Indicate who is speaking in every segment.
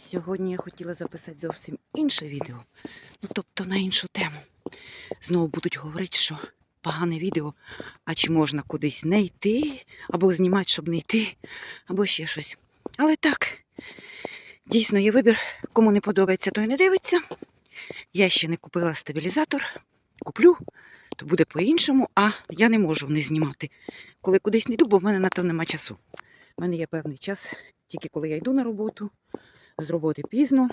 Speaker 1: Сьогодні я хотіла записати зовсім інше відео, ну тобто на іншу тему. Знову будуть говорити, що погане відео, а чи можна кудись не йти, або знімати, щоб не йти, або ще щось. Але так, дійсно є вибір. Кому не подобається, той не дивиться. Я ще не купила стабілізатор, куплю, то буде по-іншому, а я не можу не знімати. Коли кудись не йду, бо в мене на то нема часу. У мене є певний час, тільки коли я йду на роботу з роботи пізно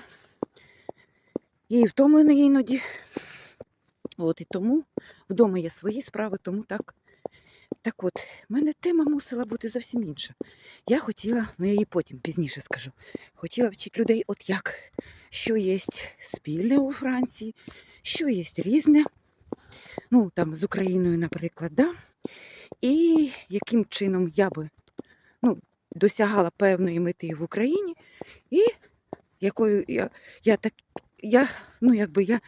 Speaker 1: і втомлений іноді. От і тому вдома є свої справи, тому так. Так от, в мене тема мусила бути зовсім інша. Я хотіла, ну я їй потім пізніше скажу, хотіла вчити людей, от як, що є спільне у Франції, що є різне, ну там з Україною, наприклад, да? і яким чином я би ну, досягала певної мети в Україні, і якою я, я так, я, ну якби я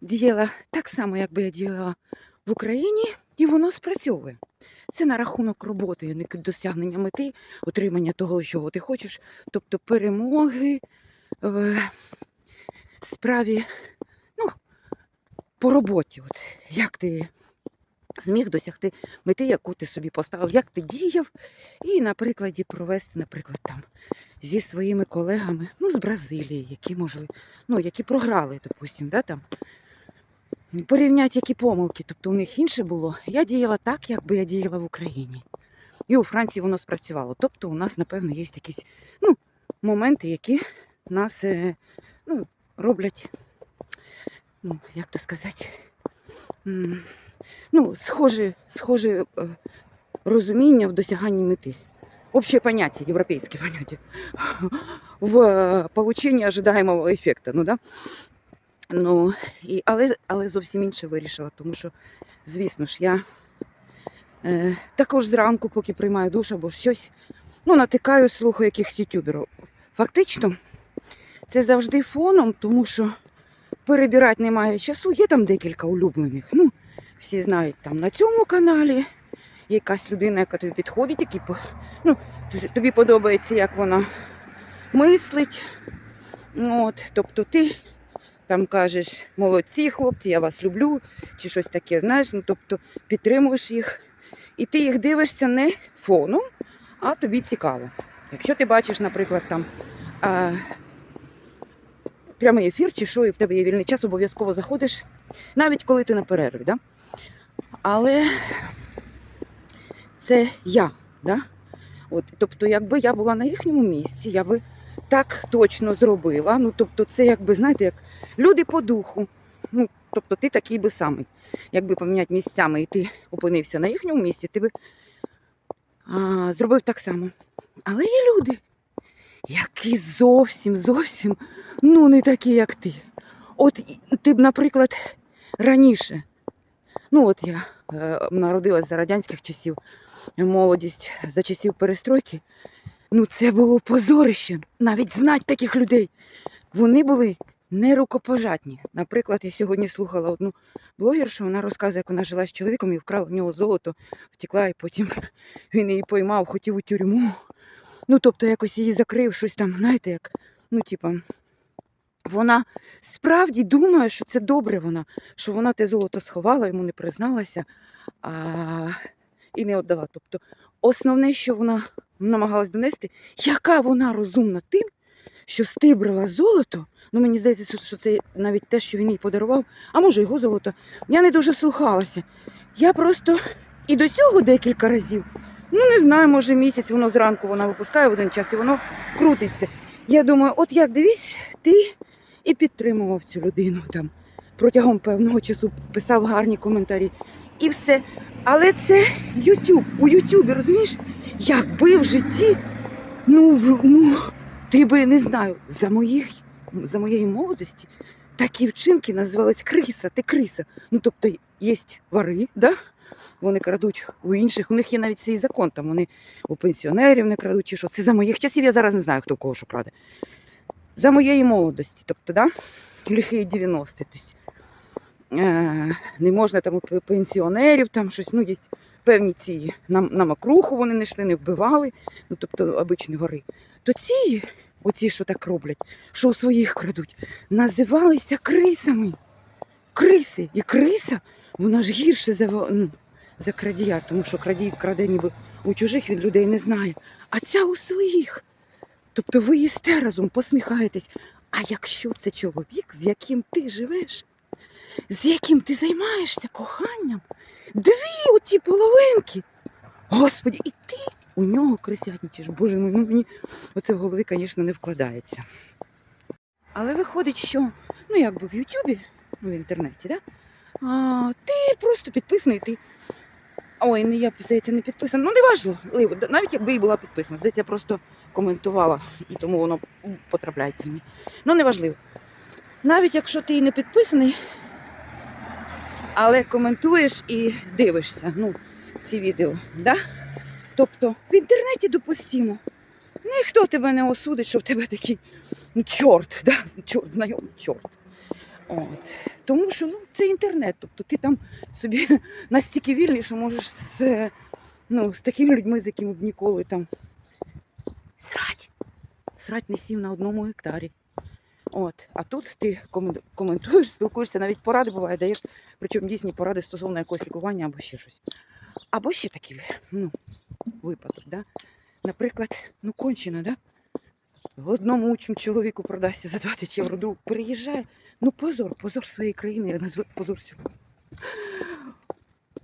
Speaker 1: діяла так само, якби я діяла в Україні, і воно спрацьовує. Це на рахунок роботи, не досягнення мети, отримання того, чого ти хочеш, тобто перемоги в справі, ну, по роботі. От, як ти зміг досягти мети, яку ти собі поставив, як ти діяв, і на прикладі провести, наприклад, там зі своїми колегами, ну, з Бразилії, які можливо, ну, які програли, допустим, да, там. Порівняти, які помилки, тобто у них інше було. Я діяла так, як би я діяла в Україні. І у Франції воно спрацювало. Тобто у нас, напевно, є якісь ну, моменти, які нас е, ну, роблять, ну, як то сказати, ну, схоже, схоже е, розуміння в досяганні мети. Общее поняття, європейське поняття в е, полученні ожидаемого ефекту. Ну, да? ну, і, але, але зовсім інше вирішила, тому що, звісно ж, я е, також зранку, поки приймаю душ або щось, ну, натикаю слуху якихось ютуберів. Фактично, це завжди фоном, тому що перебирати немає часу. Є там декілька улюблених. Ну, всі знають там на цьому каналі якась людина, яка тобі підходить, по- ну, тобі подобається, як вона мислить. От, тобто ти там кажеш, молодці, хлопці, я вас люблю, чи щось таке, знаєш, ну, тобто підтримуєш їх. І ти їх дивишся не фоном, а тобі цікаво. Якщо ти бачиш, наприклад, там а, прямий ефір чи що, і в тебе є вільний час, обов'язково заходиш, навіть коли ти на перерві. Да? Але це я. Да? От, тобто, якби я була на їхньому місці, я би так точно зробила. Ну, тобто, це якби, знаєте, як люди по духу. Ну, тобто ти такий би самий. Якби поміняти місцями і ти опинився на їхньому місці, ти би а, зробив так само. Але є люди, які зовсім, зовсім ну, не такі, як ти. От ти б, наприклад, раніше, ну от я е, народилась за радянських часів, молодість за часів перестройки. Ну, це було позорище. Навіть знати таких людей. Вони були нерукопожатні. Наприклад, я сьогодні слухала одну блогершу, вона розказує, як вона жила з чоловіком і вкрала в нього золото, втекла, і потім він її поймав, хотів у тюрму. Ну, тобто, якось її закрив, щось там, знаєте, як, ну, типа, вона справді думає, що це добре вона, що вона те золото сховала, йому не призналася а, і не віддала. Тобто, основне, що вона намагалась донести, яка вона розумна тим, що стибрила золото. Ну, мені здається, що- це навіть те, що він їй подарував, а може його золото. Я не дуже вслухалася. Я просто і до цього декілька разів. Ну, не знаю, може місяць воно зранку вона випускає в один час і воно крутиться. Я думаю, от як дивись, ти і підтримував цю людину там протягом певного часу, писав гарні коментарі і все. Але це YouTube. У Ютубі, розумієш, якби в житті, ну, ну ти би не знаю, за моїх, за моєї молодості такі вчинки називались криса, ти криса. Ну, тобто, є вари, да? вони крадуть у інших, у них є навіть свій закон, там вони у пенсіонерів не крадуть, чи що. Це за моїх часів, я зараз не знаю, хто в кого що краде. За моєї молодості, тобто, да? лихі 90-ті. Тобто, е, не можна там у пенсіонерів, там щось, ну, є певні ці на, на макруху вони не йшли, не вбивали, ну, тобто обичні гори. То ці оці, що так роблять, що у своїх крадуть, називалися крисами. Криси. І криса, вона ж гірше за, ну, за крадія, тому що крадій краде ніби у чужих він людей не знає. А ця у своїх. Тобто ви їсте разом, посміхаєтесь. А якщо це чоловік, з яким ти живеш, з яким ти займаєшся коханням, дві оті половинки. Господі, і ти у нього крисятничаєш. Боже ну мені оце в голові, звісно, не вкладається. Але виходить, що ну якби в Ютубі, ну в інтернеті, да? а, ти просто підписаний, ти. Ой, не я здається, не підписана. Ну, не важливо. Навіть якби і була підписана. Здається, я просто коментувала, і тому воно потрапляється мені. Ну, не важливо. Навіть якщо ти і не підписаний, але коментуєш і дивишся ну, ці відео. Да? Тобто в інтернеті допустимо. Ніхто тебе не осудить, що в тебе такий ну, чорт, да? чорт, знайомий чорт. От. Тому що ну, це інтернет. Тобто ти там собі настільки вільний, що можеш з, ну, з такими людьми, з якими б ніколи там срать. Срать не сів на одному гектарі. От. А тут ти коментуєш, спілкуєшся, навіть поради буває, даєш, причому дійсні поради стосовно якогось лікування або ще щось. Або ще такий ну, випадок. Да? Наприклад, ну кончено, да? Одному учим чоловіку продасться за 20 євро, друг переїжджає. Ну позор, позор своєї країни, я назву позор всього.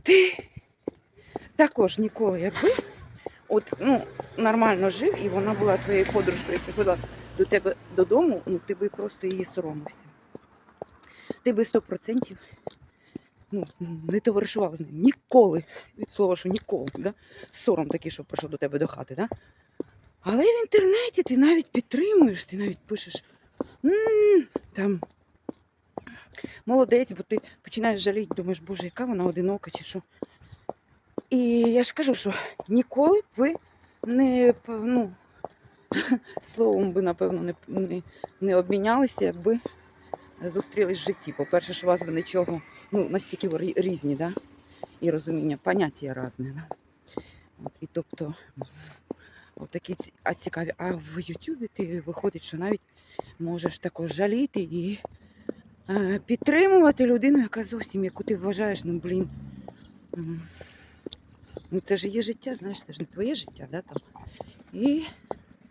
Speaker 1: Ти також ніколи, якби от, ну, нормально жив, і вона була твоєю подружкою, і приходила до тебе додому, ну ти би просто її соромився. Ти би 100% ну, не товаришував з нею. Ніколи. Від слова, що ніколи. Да? Сором такий, що прийшов до тебе до хати. Да? Але в інтернеті ти навіть підтримуєш, ти навіть пишеш «М, там молодець, бо ти починаєш жаліти, думаєш, боже, яка вона одинока чи що. І я ж кажу, що ніколи б ви не ну, словом би, напевно, не, не, не обмінялися, якби зустрілись в житті. По-перше, що у вас би нічого, ну, настільки різні, да? і розуміння, поняття різне. Да? І тобто, от такі цікаві. А в Ютубі ти виходить, що навіть можеш також жаліти і підтримувати людину, яка зовсім, яку ти вважаєш, ну блін. Ну, це ж її життя, знаєш, це ж не твоє життя, да, там. І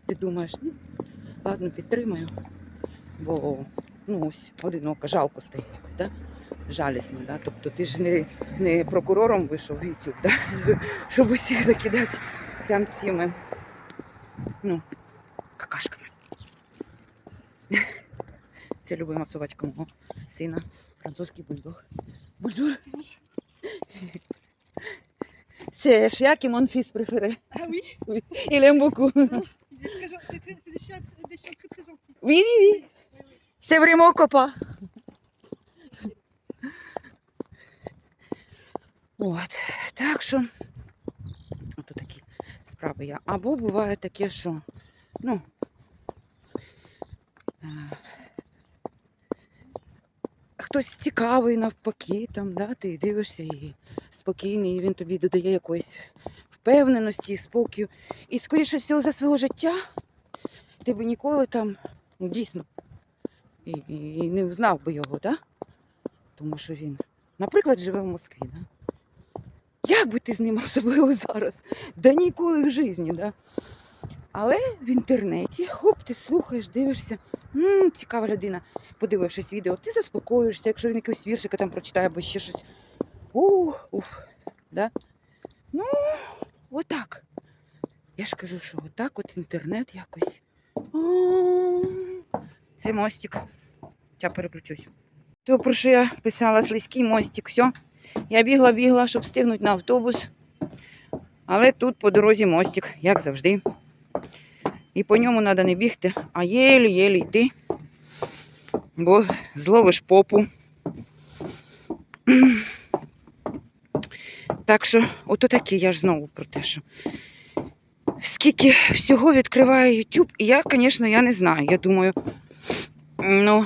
Speaker 1: ти думаєш, ну, ладно, підтримаю, бо ну ось одиноко, жалко стає якось, да? жалісно. Да? Тобто ти ж не, не прокурором вийшов в YouTube, да? щоб усіх закидати там цими ну, Це любима собачка мого сина, французький бульдог. Бульдог. Qui mon fils préféré.
Speaker 2: Ah oui
Speaker 1: Il aime beaucoup.
Speaker 2: C'est des chiens, très très gentils.
Speaker 1: Oui, oui, oui. C'est vraiment copain. От, так що, ото такі справи я. Або буває таке, що, ну, е, хтось цікавий навпаки, там, да, ти дивишся і спокійний, і він тобі додає якоїсь впевненості, спокою. І, скоріше всього, за свого життя ти би ніколи там, ну дійсно, і, і, і не знав би його, да? тому що він, наприклад, живе в Москві. Да? Як би ти з ним особливо зараз? Да ніколи в житті, да? Але в інтернеті, хоп, ти слухаєш, дивишся, м цікава людина, подивившись відео, ти заспокоїшся, якщо він якийсь віршика там прочитає або ще щось. Ух, уф, да? Ну, отак. Я ж кажу, що отак от інтернет якось. Це мостик. Я переключусь. То, про що я писала слизький мостик, все. Я бігла, бігла, щоб встигнути на автобус. Але тут по дорозі мостик, як завжди. І по ньому треба не бігти, а єлі-єлі йти. Бо зловиш попу. Так що, ото такі я ж знову про те, що скільки всього відкриває YouTube, і я, звісно, я не знаю. Я думаю, ну,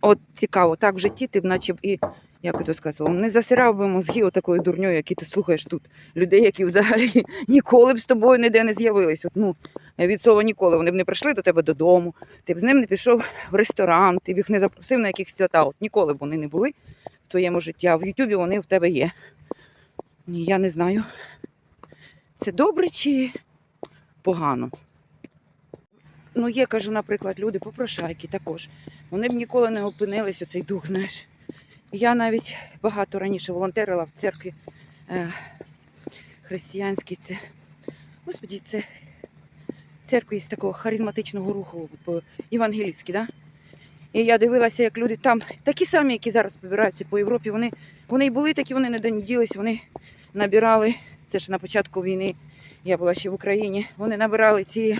Speaker 1: от цікаво, так в житті ти б наче б і, як то сказала, не засирав би мозги отакою дурньою, які ти слухаєш тут. Людей, які взагалі ніколи б з тобою ніде не з'явились. От, ну, від слова ніколи. Вони б не прийшли до тебе додому, ти б з ним не пішов в ресторан, ти б їх не запросив на якісь свята. От ніколи б вони не були в твоєму житті, а в Ютубі вони в тебе є. Я не знаю, це добре чи погано. Ну, є, кажу, наприклад, люди попрошайки також. Вони б ніколи не опинилися цей дух, знаєш. Я навіть багато раніше волонтерила в церкві е, християнській. Це, господі, це церкві з такого харизматичного руху по євангелійській, да? І я дивилася, як люди там, такі самі, які зараз побираються по Європі, вони, вони й були такі, вони не ділись, вони набирали, це ж на початку війни, я була ще в Україні, вони набирали ці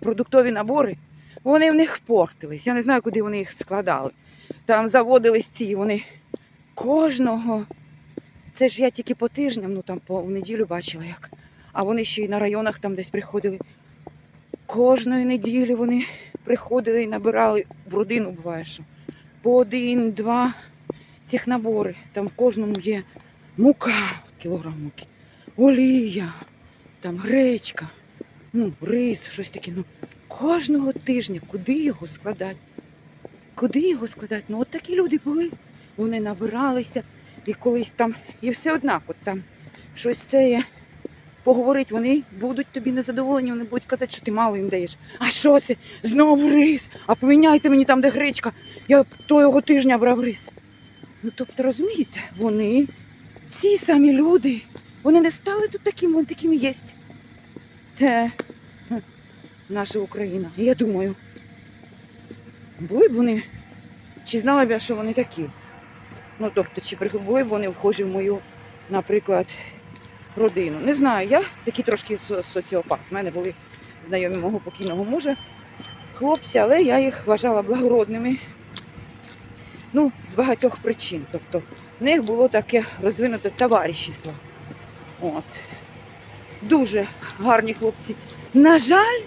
Speaker 1: продуктові набори, вони в них портились. Я не знаю, куди вони їх складали. Там заводились ці, вони кожного. Це ж я тільки по тижням, ну там по неділю бачила як. А вони ще й на районах там десь приходили. Кожної неділі вони приходили і набирали в родину буває, що по один, два цих набори. Там в кожному є мука, кілограм муки, олія, там гречка, ну, рис, щось таке. Ну, кожного тижня, куди його складати? Куди його складати? Ну, от такі люди були. Вони набиралися і колись там, і все однак, от там щось це є. Поговорить, вони будуть тобі незадоволені, вони будуть казати, що ти мало їм даєш. А що це? Знову рис. А поміняйте мені там, де гречка. Я того тижня брав рис. Ну, тобто, розумієте, вони, ці самі люди, вони не стали тут такими, вони такими є. Це наша Україна. І я думаю, були б вони, чи знала б я, що вони такі. Ну, тобто, чи були б вони вхожі в мою, наприклад, родину. Не знаю, я такий трошки соціопат. У мене були знайомі мого покійного мужа, хлопці, але я їх вважала благородними. Ну, з багатьох причин. Тобто, в них було таке розвинуте товаришівство. От. Дуже гарні хлопці. На жаль,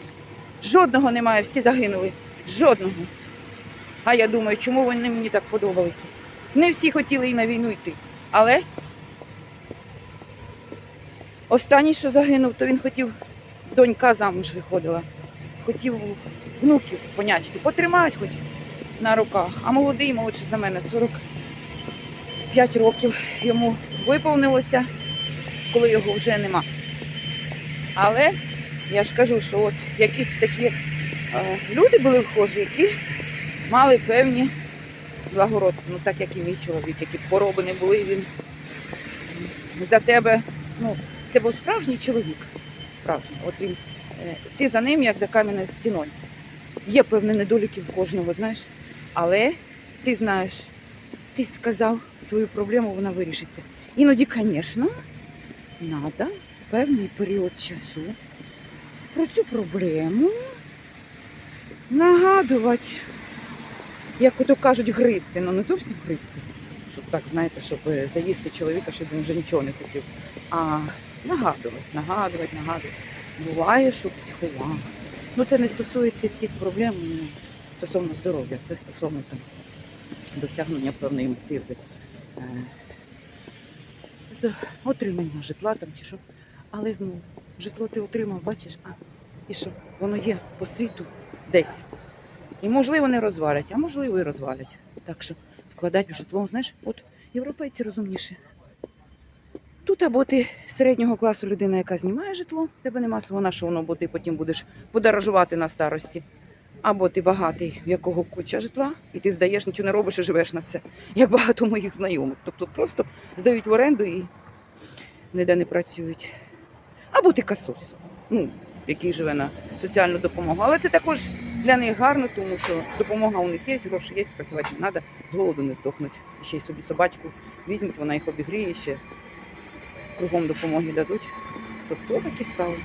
Speaker 1: жодного немає, всі загинули. Жодного. А я думаю, чому вони мені так подобалися? Не всі хотіли і на війну йти. Але останній, що загинув, то він хотів, донька замуж виходила. Хотів внуків понячити, потримати хоч на руках. А молодий, молодший за мене, 45 років йому виповнилося, коли його вже нема. Але я ж кажу, що от якісь такі е, люди були вхожі, які мали певні благородства, ну так як і мій чоловік, які б хвороби не були, він за тебе, ну, це був справжній чоловік. Справжній. От він, е, ти за ним, як за кам'яною стіною. Є певні недоліки в кожного, знаєш, але ти знаєш, ти сказав свою проблему, вона вирішиться. Іноді, звісно, треба певний період часу про цю проблему нагадувати як ото кажуть, гризти, ну не зовсім гризти. Щоб так, знаєте, щоб е, заїсти чоловіка, щоб він вже нічого не хотів. А нагадувати, нагадувати, нагадувати. Буває, що психував. Ну це не стосується цих проблем ну, стосовно здоров'я, це стосовно там, досягнення певної метизи. е, з отримання житла там чи що. Але знову, житло ти отримав, бачиш, а і що? Воно є по світу десь. І можливо не розвалять, а можливо і розвалять. Так що вкладати в житло, знаєш, от європейці розумніші. Тут або ти середнього класу людина, яка знімає житло, тебе нема свого на що воно, бо ти потім будеш подорожувати на старості. Або ти багатий, в якого куча житла, і ти здаєш, нічого не робиш і живеш на це, як багато моїх знайомих. Тобто просто здають в оренду і ніде не працюють. Або ти касус, ну, який живе на соціальну допомогу. Але це також для них гарно, тому що допомога у них є, гроші є, працювати не треба, з голоду не здохнуть. І ще й собі собачку візьмуть, вона їх обігріє, ще кругом допомоги дадуть. Тобто такі справи.